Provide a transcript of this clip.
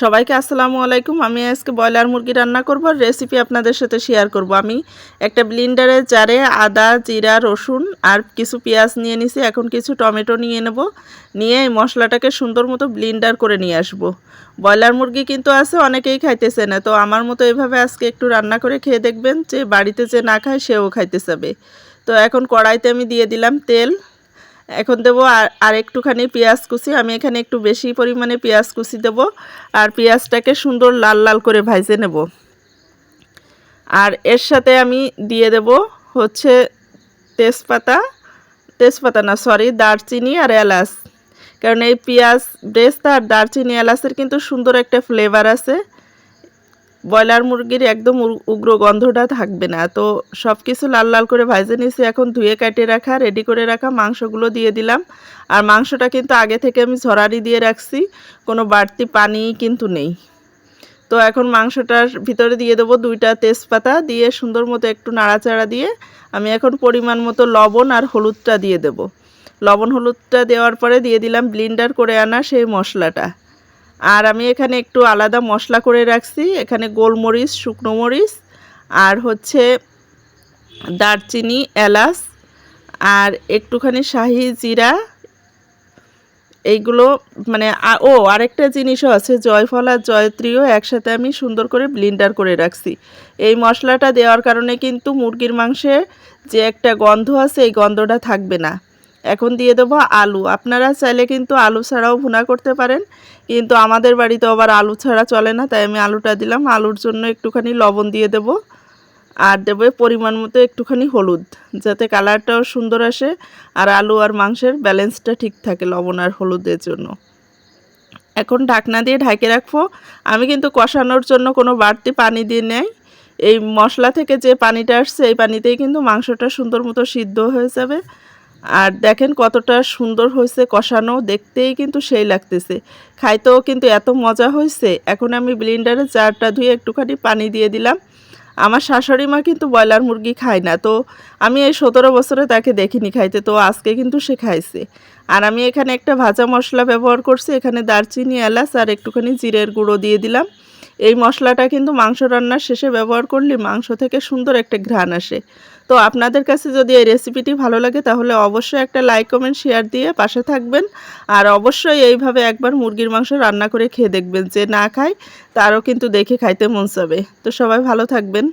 সবাইকে আসসালামু আলাইকুম। আমি আজকে ব্রয়লার মুরগি রান্না করব রেসিপি আপনাদের সাথে শেয়ার করব। আমি একটা ব্লিন্ডারে জারে আদা, জিরা, রসুন আর কিছু পেঁয়াজ নিয়ে নিছি। এখন কিছু টমেটো নিয়ে নেব। নিয়ে এই মশলাটাকে সুন্দর মতো ব্লিন্ডার করে নিয়ে আসব। ব্রয়লার মুরগি কিন্তু আছে, অনেকেই খাইতেছে না। তো আমার মতো এভাবে আজকে একটু রান্না করে খেয়ে দেখবেন যে বাড়িতে যে না খায়, সেও খাইতে যাবে। তো এখন কড়াইতে আমি দিয়ে দিলাম তেল। এখন দেবো আর আর একটুখানি পেঁয়াজ কুচি। আমি এখানে একটু বেশি পরিমাণে পেঁয়াজ কুচি দেবো। আর পেঁয়াজটাকে সুন্দর লাল লাল করে ভাজে নেব। আর এর সাথে আমি দিয়ে দেব হচ্ছে তেজপাতা। তেজপাতা না সরি দারচিনি আর এলাচ। কারণ এই পেঁয়াজ বেস্তা আর দারচিনি, এলাচের কিন্তু সুন্দর একটা ফ্লেভার আছে। ব্রয়লার মুরগির একদম উগ্র গন্ধটা থাকবে না। তো সব কিছু লাল লাল করে ভাজে নিয়েছি, এখন ধুয়ে কাটে রাখা রেডি করে রাখা মাংসগুলো দিয়ে দিলাম। আর মাংসটা কিন্তু আগে থেকে আমি ঝরারি দিয়ে রাখছি, কোনো বাড়তি পানি কিন্তু নেই। তো এখন মাংসটার ভিতরে দিয়ে দেবো দুইটা তেজপাতা, দিয়ে সুন্দর মতো একটু নাড়াচাড়া দিয়ে আমি এখন পরিমাণ মতো লবণ আর হলুদটা দিয়ে দেব। লবণ হলুদটা দেওয়ার পরে দিয়ে দিলাম ব্লিন্ডার করে আনা সেই মশলাটা। আর আমি এখানে একটু আলাদা মশলা করে রাখছি। এখানে গোলমরিচ, শুকনো মরিচ আর হচ্ছে দারচিনি, এলাচ আর একটুখানি শাহি জিরা। এইগুলো মানে ও, আরেকটা জিনিসও আছে, জয়ফল আর জয়ত্রীও একসাথে আমি সুন্দর করে ব্লিন্ডার করে রাখছি। এই মশলাটা দেওয়ার কারণে কিন্তু মুরগির মাংসে যে একটা গন্ধ আছে, এই গন্ধটা থাকবে না। এখন দিয়ে দেবো আলু। আপনারা চাইলে কিন্তু আলু ছাড়াও ভুনা করতে পারেন। কিন্তু আমাদের বাড়িতে আবার আলু ছাড়া চলে না, তাই আমি আলুটা দিলাম। আলুর জন্য একটুখানি লবণ দিয়ে দেব আর দেবো পরিমাণ মতো একটুখানি হলুদ, যাতে কালারটাও সুন্দর আসে আর আলু আর মাংসের ব্যালেন্সটা ঠিক থাকে লবণ আর হলুদের জন্য। এখন ঢাকনা দিয়ে ঢাকে রাখব। আমি কিন্তু কষানোর জন্য কোনো বাড়তি পানি দিয়ে নেই। এই মশলা থেকে যে পানিটা আসছে, এই পানিতেই কিন্তু মাংসটা সুন্দর মতো সিদ্ধ হয়ে যাবে। আর দেখেন কতটা সুন্দর হয়েছে কষানো, দেখতেই কিন্তু সেই লাগতেছে। খাইতেও কিন্তু এত মজা হয়েছে। এখন আমি ব্লিন্ডারে চারটা ধুয়ে একটুখানি পানি দিয়ে দিলাম। আমার শাশুড়ি মা কিন্তু ব্রয়লার মুরগি খায় না, তো আমি এই সতেরো বছরে তাকে দেখিনি খাইতে, তো আজকে কিন্তু সে খাইছে। আর আমি এখানে একটা ভাজা মশলা ব্যবহার করছি, এখানে দারচিনি, এলাচ আর একটুখানি জিরের গুঁড়ো দিয়ে দিলাম। এই মশলাটা কিন্তু মাংস রান্নার শেষে ব্যবহার করলে মাংস থেকে সুন্দর একটা ঘ্রাণ আসে। তো আপনাদের কাছে যদি এই রেসিপিটি ভালো লাগে, তাহলে অবশ্যই একটা লাইক কমেন্ট শেয়ার দিয়ে পাশে থাকবেন। আর অবশ্যই এইভাবে একবার মুরগির মাংস রান্না করে খেয়ে দেখবেন যে না খায়, তারও কিন্তু দেখে খাইতে মন চাবে। তো সবাই ভালো থাকবেন।